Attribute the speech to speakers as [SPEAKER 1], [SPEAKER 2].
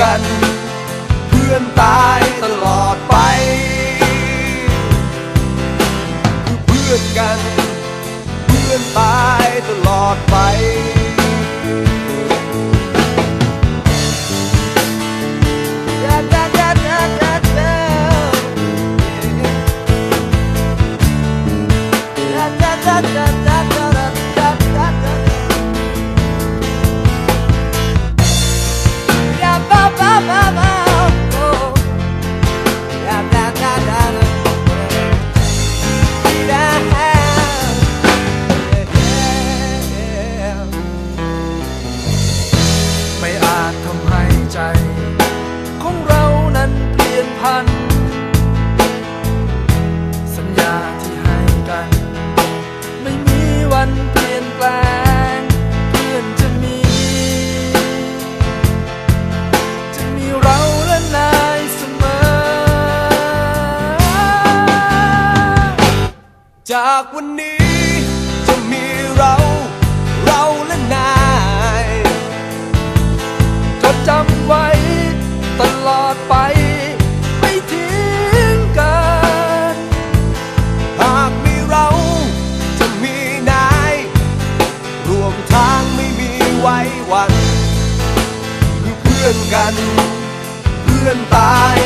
[SPEAKER 1] กัน เพื่อนตายตลอดไป
[SPEAKER 2] คือเพื่อนกัน เพื่อนตายตลอดไป
[SPEAKER 1] ไม่
[SPEAKER 2] จากวันนี้จะมีเรา เราและนาย
[SPEAKER 1] จดจำไว้ตลอดไป ไม่ทิ้งกัน
[SPEAKER 2] หากมีเราจะมีนาย รวมทางไม่มีไว้วัน คือเพื่อนกัน เพื่อนตาย